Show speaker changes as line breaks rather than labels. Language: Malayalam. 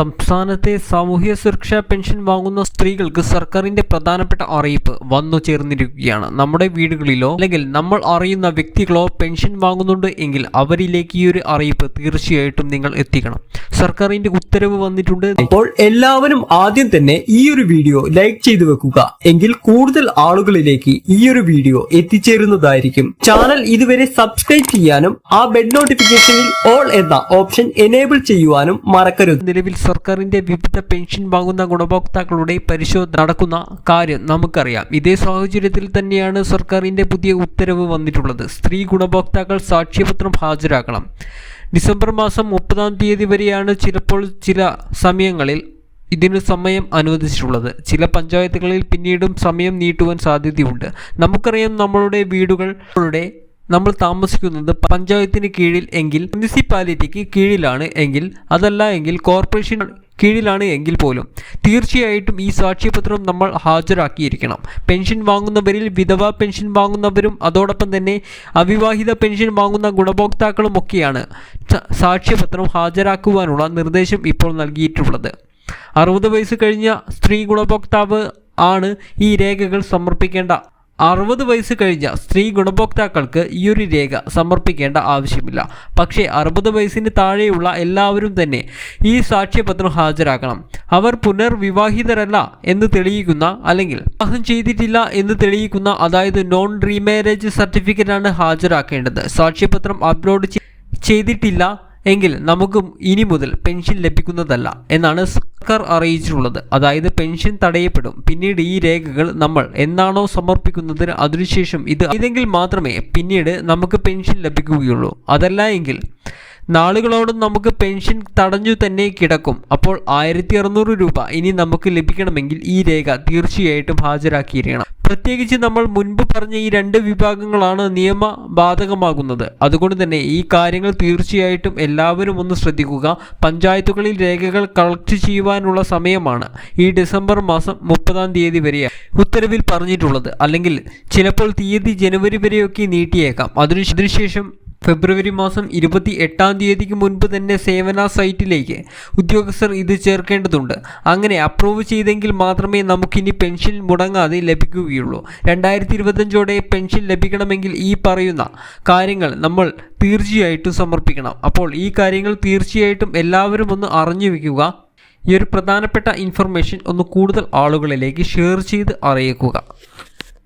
സംസ്ഥാനത്തെ സാമൂഹ്യ സുരക്ഷാ പെൻഷൻ വാങ്ങുന്ന സ്ത്രീകൾക്ക് സർക്കാരിന്റെ പ്രധാനപ്പെട്ട അറിയിപ്പ് വന്നു ചേർന്നിരിക്കുകയാണ്. നമ്മുടെ വീടുകളിലോ അല്ലെങ്കിൽ നമ്മൾ അറിയുന്ന വ്യക്തികളോ പെൻഷൻ വാങ്ങുന്നുണ്ട് എങ്കിൽ അവരിലേക്ക് ഈ ഒരു അറിയിപ്പ് തീർച്ചയായിട്ടും നിങ്ങൾ എത്തിക്കണം. സർക്കാരിന്റെ ഉത്തരവ് വന്നിട്ടുണ്ട്.
അപ്പോൾ എല്ലാവരും ആദ്യം തന്നെ ഈ ഒരു വീഡിയോ ലൈക്ക് ചെയ്തു വെക്കുക. എങ്കിൽ കൂടുതൽ ആളുകളിലേക്ക് ഈ ഒരു വീഡിയോ എത്തിച്ചേരുന്നതായിരിക്കും. ചാനൽ ഇതുവരെ സബ്സ്ക്രൈബ് ചെയ്യാനും ആ ബെഡ് നോട്ടിഫിക്കേഷനിൽ ഓൾ എന്ന ഓപ്ഷൻ എനേബിൾ ചെയ്യുവാനും മറക്കരുത്.
നിലവിൽ സർക്കാരിന്റെ വിവിധ പെൻഷൻ വാങ്ങുന്ന ഗുണഭോക്താക്കളുടെ പരിശോധന നടക്കുന്ന കാര്യം നമുക്കറിയാം. ഇതേ സാഹചര്യത്തിൽ തന്നെയാണ് സർക്കാരിന്റെ പുതിയ ഉത്തരവ് വന്നിട്ടുള്ളത്. സ്ത്രീ ഗുണഭോക്താക്കൾ സാക്ഷ്യപത്രം ഹാജരാക്കണം. ഡിസംബർ മാസം മുപ്പതാം തീയതി വരെയാണ് ചിലപ്പോൾ ചില സമയങ്ങളിൽ ഇതിന് സമയം അനുവദിച്ചിട്ടുള്ളത്. ചില പഞ്ചായത്തുകളിൽ പിന്നീടും സമയം നീട്ടുവാൻ സാധ്യതയുണ്ട്. നമുക്കറിയാം നമ്മളുടെ വീടുകളുടെ നമ്മൾ താമസിക്കുന്നത് പഞ്ചായത്തിന് കീഴിൽ എങ്കിൽ മുനിസിപ്പാലിറ്റിക്ക് കീഴിലാണ് എങ്കിൽ അതല്ല എങ്കിൽ കോർപ്പറേഷൻ കീഴിലാണ് എങ്കിൽ പോലും. തീർച്ചയായിട്ടും ഈ സാക്ഷ്യപത്രം നമ്മൾ ഹാജരാക്കിയിരിക്കണം. പെൻഷൻ വാങ്ങുന്നവരിൽ വിധവ പെൻഷൻ വാങ്ങുന്നവരും അതോടൊപ്പം തന്നെ അവിവാഹിത പെൻഷൻ വാങ്ങുന്ന ഗുണഭോക്താക്കളും ഒക്കെയാണ് സാക്ഷ്യപത്രം ഹാജരാക്കുവാനുള്ള നിർദ്ദേശം ഇപ്പോൾ നൽകിയിട്ടുള്ളത്. അറുപത് വയസ്സ് കഴിഞ്ഞ സ്ത്രീ ഗുണഭോക്താവ് ആണ് ഈ രേഖകൾ സമർപ്പിക്കേണ്ട. അറുപത് വയസ്സ് കഴിഞ്ഞ സ്ത്രീ ഗുണഭോക്താക്കൾക്ക് ഈ ഒരു രേഖ സമർപ്പിക്കേണ്ട ആവശ്യമില്ല. പക്ഷേ അറുപത് വയസ്സിന് താഴെയുള്ള എല്ലാവരും തന്നെ ഈ സാക്ഷ്യപത്രം ഹാജരാക്കണം. അവർ പുനർവിവാഹിതരല്ല എന്ന് തെളിയിക്കുന്ന അല്ലെങ്കിൽ വിവാഹം ചെയ്തിട്ടില്ല എന്ന് തെളിയിക്കുന്ന അതായത് നോൺ റീമാരേജ് സർട്ടിഫിക്കറ്റാണ് ഹാജരാക്കേണ്ടത്. സാക്ഷ്യപത്രം അപ്ലോഡ് ചെയ്തിട്ടില്ല എങ്കിൽ നമുക്ക് ഇനി മുതൽ പെൻഷൻ ലഭിക്കുന്നതല്ല എന്നാണ് സർക്കാർ അറിയിച്ചിട്ടുള്ളത്. അതായത് പെൻഷൻ തടയപ്പെടും. പിന്നീട് ഈ രേഖകൾ നമ്മൾ എന്നാണോ സമർപ്പിക്കുന്നതിന് അതിനുശേഷം ഇത് ഇതെങ്കിൽ മാത്രമേ പിന്നീട് നമുക്ക് പെൻഷൻ ലഭിക്കുകയുള്ളൂ. അതല്ല എങ്കിൽ നാളുകളോടും നമുക്ക് പെൻഷൻ തടഞ്ഞു തന്നെ കിടക്കും. അപ്പോൾ ആയിരത്തി അറുന്നൂറ് രൂപ ഇനി നമുക്ക് ലഭിക്കണമെങ്കിൽ ഈ രേഖ തീർച്ചയായിട്ടും ഹാജരാക്കിയിരിക്കണം. പ്രത്യേകിച്ച് നമ്മൾ മുൻപ് പറഞ്ഞ ഈ രണ്ട് വിഭാഗങ്ങളാണ് നിയമ ബാധകമാകുന്നത്. അതുകൊണ്ട് തന്നെ ഈ കാര്യങ്ങൾ തീർച്ചയായിട്ടും എല്ലാവരും ഒന്ന് ശ്രദ്ധിക്കുക. പഞ്ചായത്തുകളിൽ രേഖകൾ കളക്ട് ചെയ്യുവാനുള്ള സമയമാണ്. ഈ ഡിസംബർ മാസം മുപ്പതാം തീയതി വരെയാണ് ഉത്തരവിൽ പറഞ്ഞിട്ടുള്ളത്. അല്ലെങ്കിൽ ചിലപ്പോൾ തീയതി ജനുവരി വരെയൊക്കെ നീട്ടിയേക്കാം. അതിനു അതിനുശേഷം ഫെബ്രുവരി മാസം ഇരുപത്തി എട്ടാം തീയതിക്ക് മുൻപ് തന്നെ സേവന സൈറ്റിലേക്ക് ഉദ്യോഗസ്ഥർ ഇത് ചേർക്കേണ്ടതുണ്ട്. അങ്ങനെ അപ്രൂവ് ചെയ്തെങ്കിൽ മാത്രമേ നമുക്കിനി പെൻഷൻ മുടങ്ങാതെ ലഭിക്കുകയുള്ളൂ. രണ്ടായിരത്തി ഇരുപത്തഞ്ചോടെ പെൻഷൻ ലഭിക്കണമെങ്കിൽ ഈ പറയുന്ന കാര്യങ്ങൾ നമ്മൾ തീർച്ചയായിട്ടും സമർപ്പിക്കണം. അപ്പോൾ ഈ കാര്യങ്ങൾ തീർച്ചയായിട്ടും എല്ലാവരും ഒന്ന് അറിഞ്ഞു വയ്ക്കുക. ഈ ഒരു പ്രധാനപ്പെട്ട ഇൻഫർമേഷൻ ഒന്ന് കൂടുതൽ ആളുകളിലേക്ക് ഷെയർ ചെയ്ത് അറിയിക്കുക.